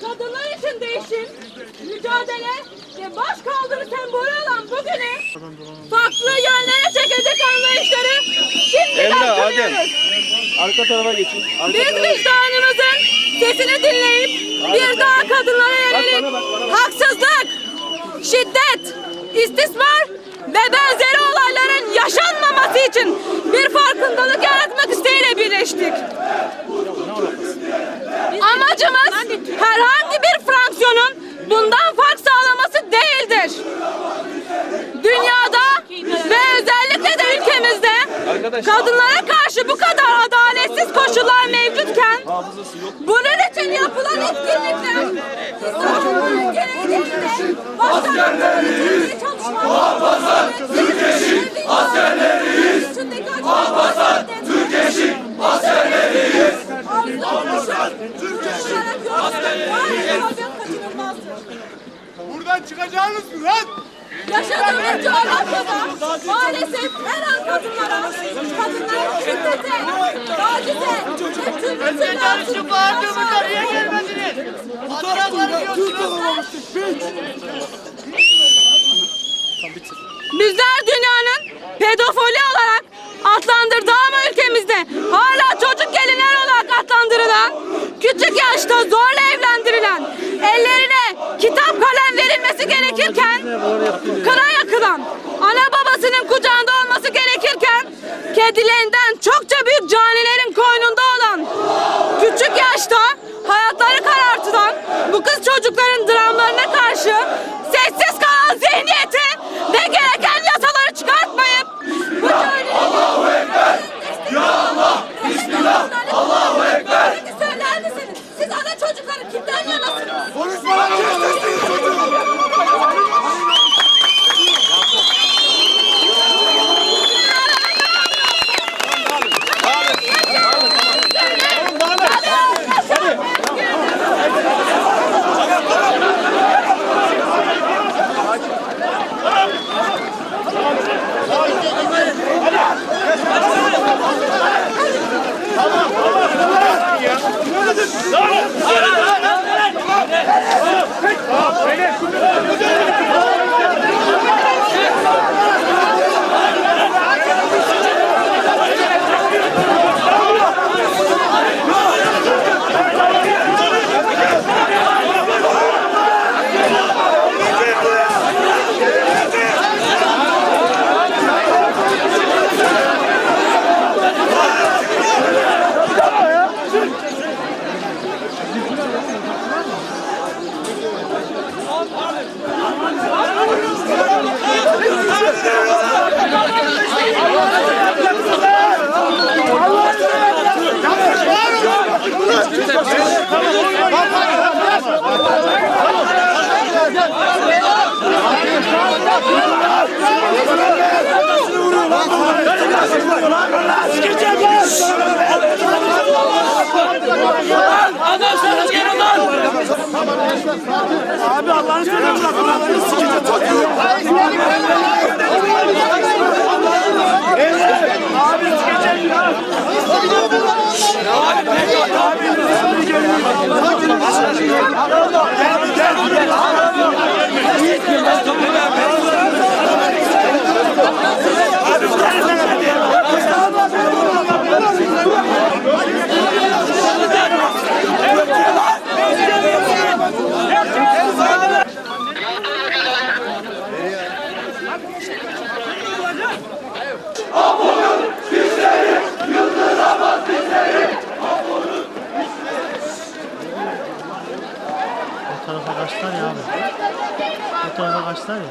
kadınlar için değişim, mücadele ve baş kaldırı sembolü olan bugünü farklı yönlere çekecek anlayışları şimdiden Emre, Adem. Arka tarafa geçin. Arka Biz tarafa vicdanımızın sesini dinleyip bir daha kadınlara yönelik haksızlık, şiddet, istismar ve benzeri olayların yaşanmaması için bir farkındalık yaratmak isteğiyle birleştik. Koşullar mevcutken bunun için yapılan etkinlikler İstanbul'un gereğinde başlattığı çalışmalar Türkeş'in askerleriyiz Muhafaza Türkeş'in askerleriyiz Türkeş'in askerleriyiz Buradan çıkacağınız mı lan? Yaşadığımız coğrafyada gelmediniz? Fotoğrafları. Bizler dünyanın pedofili olarak adlandırdığı ama ülkemizde hala çocuk gelinler olarak adlandırılan, küçük yaşta zorla evlendirilen, ellerine kitap kalem verilmesi gerekirken, kına yakılan, ana babasının kucağında kedilerinden çokça büyük canilerin koynunda Abi Allah'ını seversen bırakın. Allah'ını sikeceğim çocuğum. Abi sikeceğim ya. Gel gel gel. Bu tarafa kaçtılar ya abi. Bu tarafa kaçtılar ya.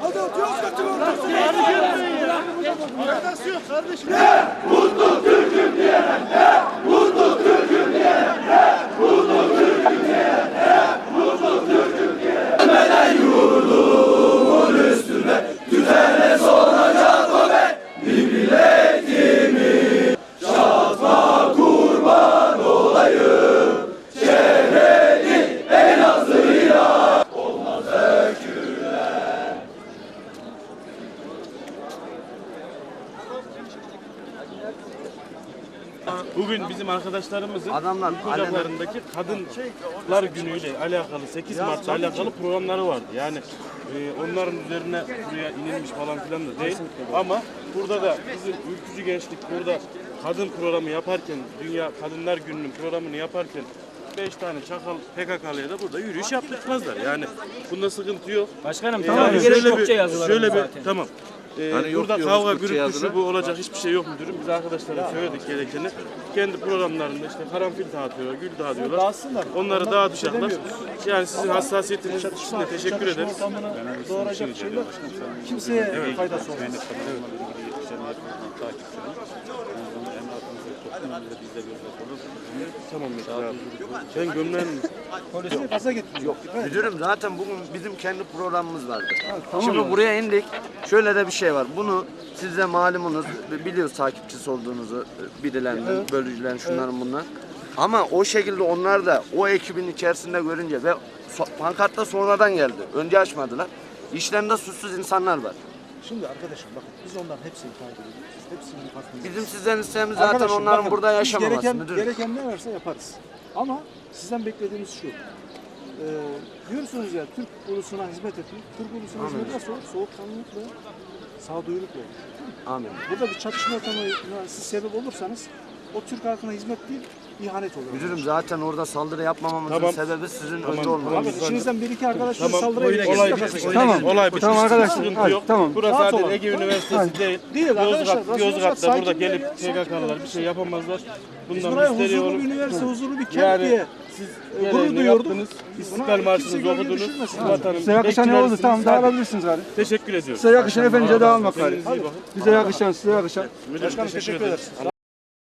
Hadi atıyoruz kaçın ortasına. Federasyon kardeşim. Bugün bizim arkadaşlarımızın Adamlar ülke ocaklarındaki kadınlar günüyle alakalı 8 Mart'ta alakalı programları vardı. Yani e, onların üzerine buraya inilmiş falan filan da değil. Ama burada da bizim ülkücü gençlik burada kadın programı yaparken, Dünya Kadınlar Günü'nün programını yaparken 5 tane çakal PKK'lıya da burada yürüyüş yaptırmazlar. Yani bunda sıkıntı yok. Başkanım Ee, tamam yani şöyle bir, yazılar şöyle bir tamam. Ee, Hani yok burada kavga Türkçe gürültü yazılı. şu bu olacak hiçbir şey yok müdürüm. Biz arkadaşlara söyledik gerekeni. Kendi programlarında işte karanfil dağıtıyorlar, gül dağıtıyorlar. Dağıtsınlar. Onları dağıtacaklar. Yani sizin hassasiyetiniz için de teşekkür ederiz. doğuracak şeyler kimseye faydası olmaz. Tamam Metin abi. Sen gömleğin Polisi gaza getiriyor. Müdürüm zaten bugün bizim kendi programımız vardı. Şimdi buraya indik. Şöyle de bir şey var. Bunu siz de malumunuz biliyoruz takipçisi olduğunuzu birilerinin, bölücülerin, şunların bunlar. Ama o şekilde onlar da o ekibin içerisinde görünce ve so- pankartta sonradan geldi. Önce açmadılar. İşlerinde suçsuz insanlar var. Şimdi arkadaşım bakın biz onların hepsini takip ediyoruz. Hepsinin farkındayız. Bizim sizden istediğimiz zaten Arkadaşım, onların bakın, burada biz yaşamaması gereken, müdürüm. gereken ne varsa yaparız. Ama sizden beklediğimiz şu. Ee, diyorsunuz ya Türk ulusuna hizmet etmek. Türk ulusuna hizmet nasıl olur? Soğukkanlılıkla, sağduyulukla olur. Amin. Burada bir çatışma ortamına siz sebep olursanız o Türk halkına hizmet değil, ihanet olur. Müdürüm zaten orada saldırı yapmamamızın Tamam. sebebi sizin Tamam, önde tamam. olmanız. Abi içinizden bir iki arkadaş Tamam. saldırıya Olay geçti. bitmiş. Tamam. Olay bitmiş. Tamam arkadaşlar. Sıkıntı Hadi, yok. tamam. Burası Rahat zaten olun. Ege Üniversitesi değil. Değil arkadaşlar, Yozgat, burası Yozgat'ta Yozgat, burada sakin gelip bir yer ya, PKK'lılar bir şey yapamazlar. Biz Bundan buraya müsterih huzurlu bir üniversite, huzurlu bir kent Yani diye siz gurur duyuyorduk. yaptınız. İstiklal Marşı'nızı gölge okudunuz. düşürmesin. Vatanın Size yakışan ne oldu? bekçilerisiniz. Tamam Hadi. dağılabilirsiniz gari. Teşekkür ediyoruz. Size yakışan efendice dağılmak gari. Bize yakışan, size yakışan. Müdürüm teşekkür ederiz.